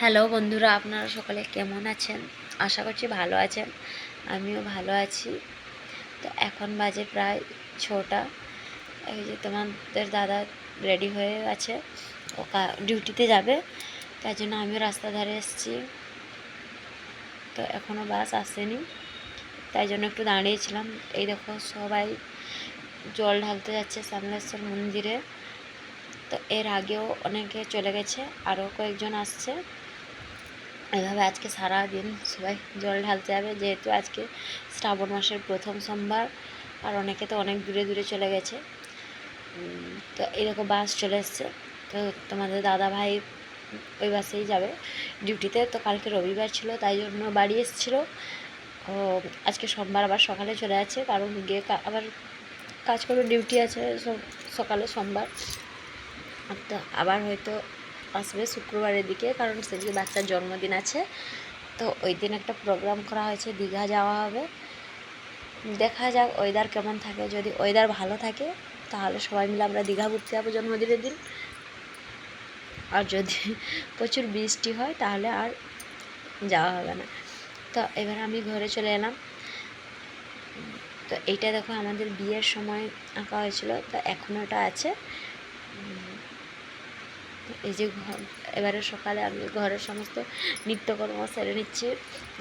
Hello বন্ধুরা, আপনারা সকলে কেমন আছেন? আশা করছি ভালো আছেন, আমিও ভালো আছি। তো এখন বাজে প্রায় ছটা, এই যে তোমাদের দাদা রেডি হয়ে আছে, ও ডিউটিতে যাবে তাই জন্য আমিও রাস্তা ধারে এসেছি। তো এখনও বাস আসেনি, তাই জন্য একটু দাঁড়িয়েছিলাম। এই দেখো সবাই জল ঢালতে যাচ্ছে সামলেশ্বর মন্দিরে। তো এর আগেও অনেকে চলে গেছে, আরও কয়েকজন আসছে। এভাবে আজকে সারা দিন সবাই জল ঢালতে যাবে, যেহেতু আজকে শ্রাবণ মাসের প্রথম সোমবার, আর অনেকে তো অনেক দূরে দূরে চলে গেছে। তো এরকম বাস চলে এসছে। তো তোমাদের দাদা ভাই ওই বাসেই যাবে। ডিউটিতে তো কালকে রবিবার ছিল, তাই জন্য বাড়ি এসেছিল। আজকে সোমবার আবার সকালে চলে যাচ্ছে, কারণ গিয়ে আবার কাজ করে ডিউটি আছে সকালে সোমবার। তো আবার হয়তো আসবে শুক্রবারের দিকে, কারণ সেদিকে বাচ্চার জন্মদিন আছে। তো ওই দিন একটা প্রোগ্রাম করা হয়েছে, দীঘা যাওয়া হবে। দেখা যাক ওয়েদার কেমন থাকে। যদি ওয়েদার ভালো থাকে, তাহলে সবাই মিলে আমরা দীঘা ঘুরতে যাব জন্মদিনের দিন। আর যদি প্রচুর বৃষ্টি হয়, তাহলে আর যাওয়া হবে না। তো এবার আমি ঘরে চলে এলাম। তো এইটা দেখো, আমাদের বিয়ের সময় আঁকা হয়েছিল। তো এখনও ওটা আছে। এই যে এবারে সকালে আমি ঘরের সমস্ত নিত্যকর্ম সেরে নিচ্ছি।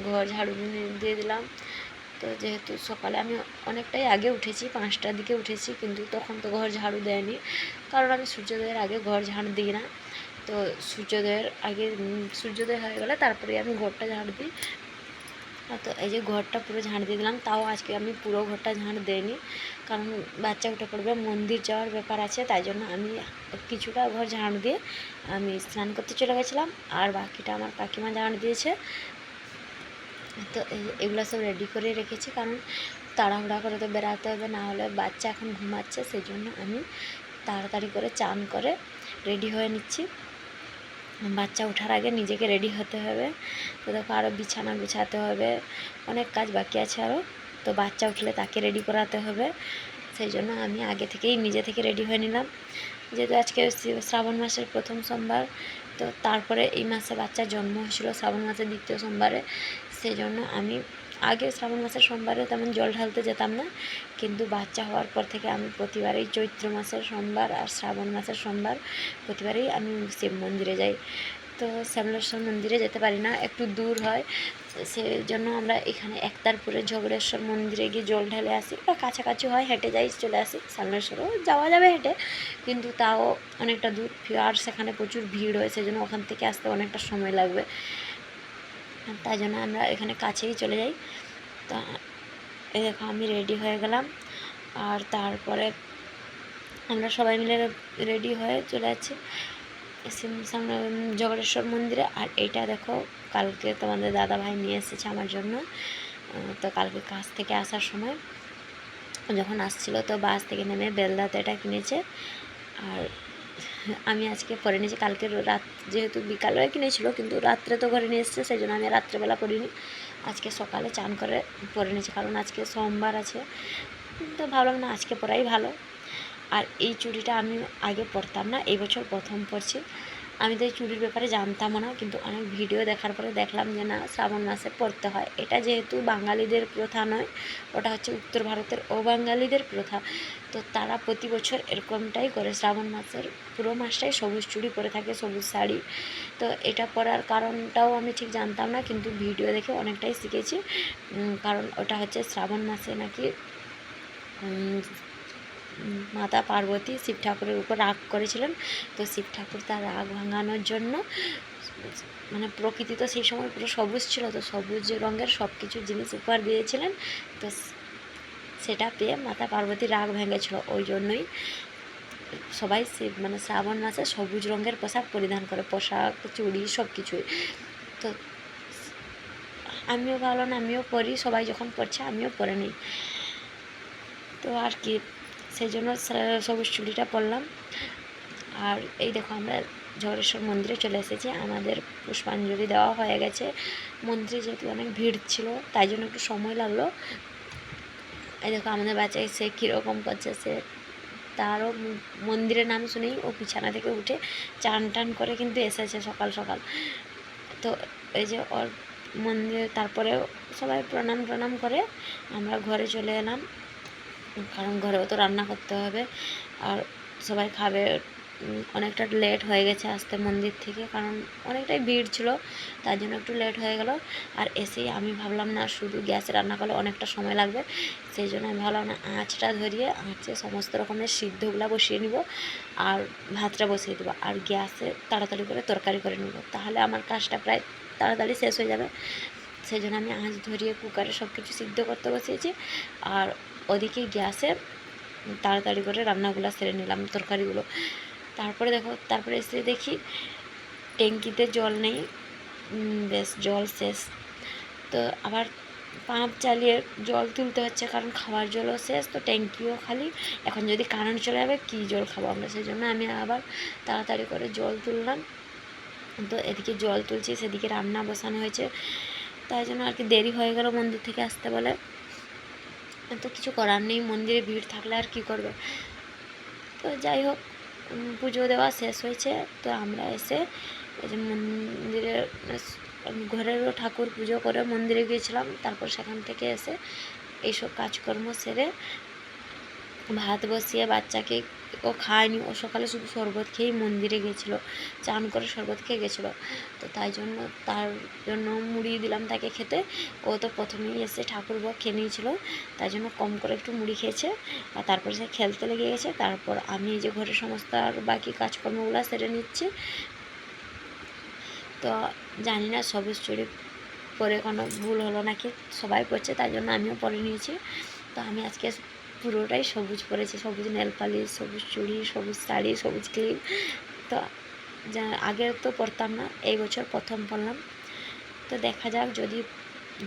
ঘর ঝাড়ু দিয়ে- দিলাম। তো যেহেতু সকালে আমি অনেকটাই আগে উঠেছি, পাঁচটার দিকে উঠেছি, কিন্তু তখন তো ঘর ঝাড়ু দেয়নি। কারণ আমি সূর্যোদয়ের আগে ঘর ঝাড়ু দিই না। তো সূর্যোদয়ের আগে সূর্যোদয় হয়ে গেলে তারপরে আমি ঘরটা ঝাড়ু দিই। তো এই যে ঘরটা পুরো ঝাড় দিয়ে দিলাম, তাও আজকে আমি পুরো ঘরটা ঝাড় দিইনি। কারণ বাচ্চা উঠে পড়বে, মন্দির যাওয়ার ব্যাপার আছে, তাই জন্য আমি কিছুটা ঘর ঝাড় দিয়ে আমি স্নান করতে চলে গেছিলাম, আর বাকিটা আমার কাকিমা ঝাড় দিয়েছে। তো এগুলো সব রেডি করে রেখেছি, কারণ তাড়াহুড়া করে তো বেরাতে হবে, না হলে বাচ্চা এখন ঘুমাচ্ছে সেই জন্য আমি তাড়াতাড়ি করে চান করে রেডি হয়ে নিচ্ছি। বাচ্চা ওঠার আগে নিজেকে রেডি হতে হবে। তো দেখো আরও বিছানা গুছাতে হবে। অনেক কাজ বাকি আছে আরও তো বাচ্চা উঠলে তাকে রেডি করাতে হবে। সেই জন্য আমি আগে থেকেই নিজে থেকে রেডি হয়ে নিলাম। যেহেতু আজকে শ্রাবণ মাসের প্রথম সোমবার, তো তারপরে এই মাসে বাচ্চা জন্ম হয়েছিল শ্রাবণ মাসের দ্বিতীয় সোমবারে। সেই জন্য আমি আগে শ্রাবণ মাসের সোমবারে তেমন জল ঢালতে যেতাম না, কিন্তু বাচ্চা হওয়ার পর থেকে আমি প্রতিবারেই চৈত্র মাসের সোমবার আর শ্রাবণ মাসের সোমবার প্রতিবারেই আমি শিব মন্দিরে যাই। তো শ্যামলেশ্বর মন্দিরে যেতে পারি না, একটু দূর হয় সেই জন্য আমরা এখানে একতারপুরে ঝগড়েশ্বর মন্দিরে গিয়ে জল ঢেলে আসি বা কাছাকাছি হয়, হেঁটে যাই, চলে আসি, শ্যামলেশ্বরও যাওয়া যাবে হেঁটে, কিন্তু তাও অনেকটা দূর আর সেখানে প্রচুর ভিড় হয় সেই জন্য ওখান থেকে আসতে অনেকটা সময় লাগবে। তাই জন্য আমরা এখানে কাছেই চলে যাই। তা এই দেখো আমি রেডি হয়ে গেলাম। আর তারপরে আমরা সবাই মিলে রেডি হয়ে চলে যাচ্ছি উম, মন্দিরে। আর এইটা দেখো কালকে তোমাদের দাদা ভাই নিয়ে এসেছে আমার জন্য। তো কালকে কাজ থেকে আসার সময় যখন আসছিল তো বাস থেকে নেমে বেলদাতে এটা কিনেছে। আর আমি আজকে পরে নিয়েছি। কালকে রাত যেহেতু বিকালবেলা কিনেছিল, কিন্তু রাত্রে তো ঘরে নিয়ে এসছে সেই জন্য আমি রাত্রেবেলা পরিনি। আজকে সকালে চান করে পরে নিয়েছি, কারণ আজকে সোমবার আছে। তো ভাবলাম না, আজকে পরাই ভালো। আর এই চুড়িটা আমি আগে পরতাম না, এই বছর প্রথম পরছি। আমি তো এই চুড়ির ব্যাপারে জানতামও না, কিন্তু অনেক ভিডিও দেখার পরে দেখলাম যে না, শ্রাবণ মাসে পরতে হয়। এটা যেহেতু বাঙালিদের প্রথা নয়, ওটা হচ্ছে উত্তর ভারতের অবাঙালিদের প্রথা। তো তারা প্রতি বছর এরকমটাই করে, শ্রাবণ মাসের পুরো মাসটাই সবুজ চুড়ি পরে থাকে, সবুজ শাড়ি। তো এটা পরার কারণটাও আমি ঠিক জানতাম না, কিন্তু ভিডিও দেখে অনেকটাই শিখেছি। কারণ ওটা হচ্ছে শ্রাবণ মাসে নাকি মাতা পার্বতী শিব ঠাকুরের উপর রাগ করেছিলেন। তো শিব ঠাকুর তার রাগ ভাঙানোর জন্য মানে প্রকৃতি তো সেই সময় পুরো সবুজ ছিল, তো সবুজ রঙের সব কিছু জিনিস উপহার দিয়েছিলেন। তো সেটা পেয়ে মাতা পার্বতী রাগ ভেঙেছিল। ওই জন্যই সবাই শিব মানে শ্রাবণ মাসে সবুজ রঙের পোশাক পরিধান করে, পোশাক, চুড়ি সব কিছুই তো আমিও ভাবলাম আমিও পরি, সবাই যখন পরছে আমিও পরে নিই। তো আর কি সেই জন্য সবুজ চুড়িটা পরলাম। আর এই দেখো আমরা ঝড়েশ্বর মন্দিরে চলে এসেছি। আমাদের পুষ্পাঞ্জলি দেওয়া হয়ে গেছে। মন্দিরে যেহেতু অনেক ভিড় ছিল, তাই জন্য একটু সময় লাগল। এই দেখো আমাদের বাচ্চা সে কীরকম করছে সে, তারও মন্দিরের নাম শুনেই ও বিছানা থেকে উঠে চান টান করে কিন্তু এসেছে সকাল সকাল। তো এই যে ওর মন্দিরে তারপরে সবাই প্রণাম প্রণাম করে আমরা ঘরে চলে এলাম। কারণ ঘরেও তো রান্না করতে হবে। আর সবাই খাবে অনেকটা লেট হয়ে গেছে আসতে মন্দির থেকে, কারণ অনেকটাই ভিড় ছিল, তার জন্য একটু লেট হয়ে গেল। আর এসেই আমি ভাবলাম, না, শুধু গ্যাসে রান্না করলে অনেকটা সময় লাগবে। সেই জন্য আমি ভাবলাম, না, আঁচটা ধরিয়ে আঁচে সমস্ত রকমের সিদ্ধগুলো বসিয়ে নিব আর ভাতটা বসিয়ে দেবো। আর গ্যাসে তাড়াতাড়ি করে তরকারি করে নেব। তাহলে আমার কাজটা প্রায় তাড়াতাড়ি শেষ হয়ে যাবে। সেই জন্য আমি আঁচ ধরিয়ে কুকারে সব কিছু সিদ্ধ করতে বসিয়েছি। আর ওদিকে গ্যাসে তাড়াতাড়ি করে রান্নাগুলো সেরে নিলাম, তরকারিগুলো। তারপরে দেখো, তারপরে এসে দেখি ট্যাঙ্কিতে জল নেই বেশ জল শেষ। তো আবার পাম্প চালিয়ে জল তুলতে হচ্ছে, কারণ খাওয়ার জলও শেষ, তো ট্যাঙ্কিও খালি। এখন যদি কারেন্ট চলে যাবে, কী জল খাব আমরা? সেই জন্য আমি আবার তাড়াতাড়ি করে জল তুললাম। তো এদিকে জল তুলছি, সেদিকে রান্না বসানো হয়েছে। তাই জন্য আর কি দেরি হয়ে গেল মন্দির থেকে আসতে বলে। তো কিছু করার নেই, মন্দিরে ভিড় থাকলে আর কি করবে? তো যাই হোক পুজো দেওয়া শেষ হয়েছে, তো আমরা এসে এই যে মন্দিরে ঘরেরও ঠাকুর পুজো করে মন্দিরে গিয়েছিলাম, তারপর সেখান থেকে এসে এইসব কাজকর্ম সেরে ভাত বসিয়ে বাচ্চাকে ও খায়নি। ও সকালে শুধু শরবত খেয়েই মন্দিরে গেছিল, চান করে শরবত খেয়ে গেছিল। তো তাই জন্য, তার জন্য মুড়ি দিলাম তাকে খেতে। ও তো প্রথমেই এসে ঠাকুর বউ খেয়ে নিয়েছিল, তাই জন্য কম করে একটু মুড়ি খেয়েছে। আর তারপরে সে খেলতে লেগে গেছে। তারপর আমি এই যে ঘরের সমস্ত আর বাকি কাজকর্মগুলো সেরে নিচ্ছি। তো জানি না সবুজ চুড়ি পরে কোনো ভুল হলো নাকি, সবাই করছে, তাই জন্য আমিও পরে নিয়েছি। তো আমি আজকে পুরোটাই সবুজ পরেছি সবুজ নেল পালিশ সবুজ চুড়ি, সবুজ শাড়ি, সবুজ ক্লিপ তো যা আগে তো পরতাম না, এই বছর প্রথম পরলাম তো দেখা যাক যদি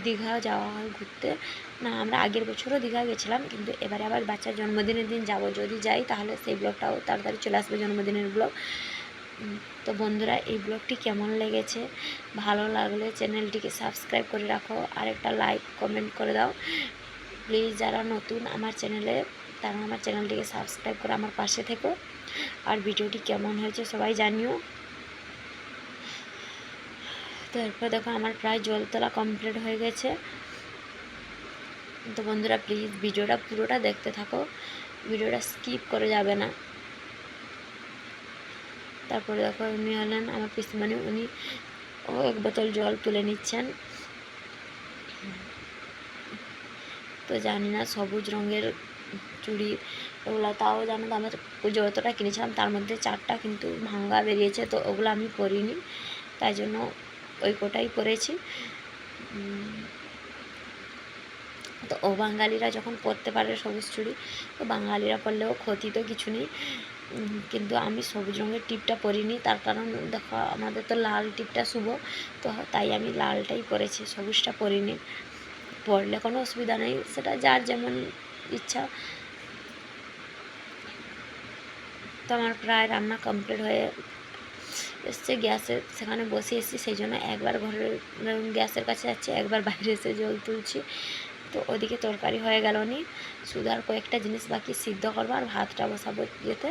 দীঘা যাওয়া হয় ঘুরতে। না, আমরা আগের বছরও দীঘা গেছিলাম, কিন্তু এবারে আবার বাচ্চার জন্মদিনের দিন যাব। যদি যাই, তাহলে সেই ব্লগটাও তাড়াতাড়ি চলে আসবে জন্মদিনের ব্লগ। তো বন্ধুরা, এই ব্লগটি কেমন লেগেছে? ভালো লাগলে চ্যানেলটিকে সাবস্ক্রাইব করে রাখো আর একটা লাইক, কমেন্ট করে দাও। প্লিজ যারা নতুন আমার চ্যানেলে, তারা আমার চ্যানেলটিকে সাবস্ক্রাইব করে আমার পাশে থেকো। আর ভিডিওটি কেমন হয়েছে সবাই জানিও। তো এরপর দেখো আমার প্রায় জল তোলা কমপ্লিট হয়ে গেছে। তো বন্ধুরা প্লিজ ভিডিওটা পুরোটা দেখতে থাকো। ভিডিওটা স্কিপ করে যাবে না। তারপরে দেখো উনি হলেন আমার পিসিমানি উনি ও এক বোতল জল তুলে নিচ্ছেন। তো জানি না, সবুজ রঙের চুড়ি ওগুলো, তাও জানো তো আমার যতটা কিনেছিলাম তার মধ্যে চারটা কিন্তু ভাঙ্গা বেরিয়েছে, তো ওগুলো আমি পরিনি, তাই জন্য ওই কোটাই পরেছি। তো ও বাঙালিরা যখন পরতে পারে সবুজ চুড়ি, তো বাঙালিরা পরলেও ক্ষতি তো কিছু নেই। কিন্তু আমি সবুজ রঙের টিপটা পরিনি, তার কারণ দেখো, আমাদের তো লাল টিপটা শুভ, তো তাই আমি লালটাই পরেছি, সবুজটা পরিনি। পরলে কোনো অসুবিধা নেই। সেটা যার যেমন ইচ্ছা। তো আমার প্রায় রান্না কমপ্লিট হয়ে এসছে গ্যাসে। সেখানে বসে এসেছি, সেই জন্য একবার ঘরের গ্যাসের কাছে যাচ্ছি, একবার বাইরে এসে জল তুলছি। তো ওদিকে তরকারি হয়ে গেল নি। শুধু আর কয়েকটা জিনিস বাকি সিদ্ধ করব আর ভাতটা বসাবো যেতে।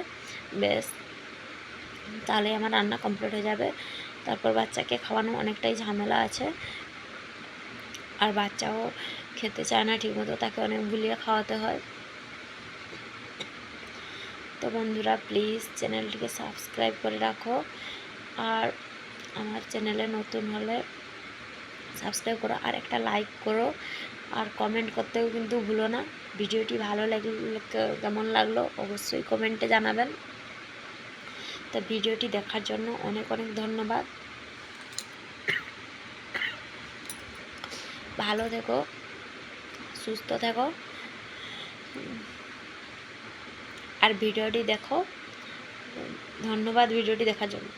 বেশ তাহলে আমার রান্না কমপ্লিট হয়ে যাবে। তারপর বাচ্চাকে খাওয়ানো অনেকটাই ঝামেলা আছে। আর বাচ্চাও খেতে চায় না ঠিকমতো, তাকে অনেক গুলিয়ে খাওয়াতে হয়। তো বন্ধুরা প্লিজ চ্যানেলটিকে সাবস্ক্রাইব করে রাখো। আর আমার চ্যানেলে নতুন হলে সাবস্ক্রাইব করো, আর একটা লাইক করো। আর কমেন্ট করতেও কিন্তু ভুলো না। ভিডিওটি ভালো লাগলে, কেমন লাগল অবশ্যই কমেন্টে জানাবেন। তো ভিডিওটি দেখার জন্য অনেক অনেক ধন্যবাদ। ভালো থেকো সুস্থ থেকো। আর ভিডিওটি দেখো ধন্যবাদ ভিডিওটি দেখার জন্য।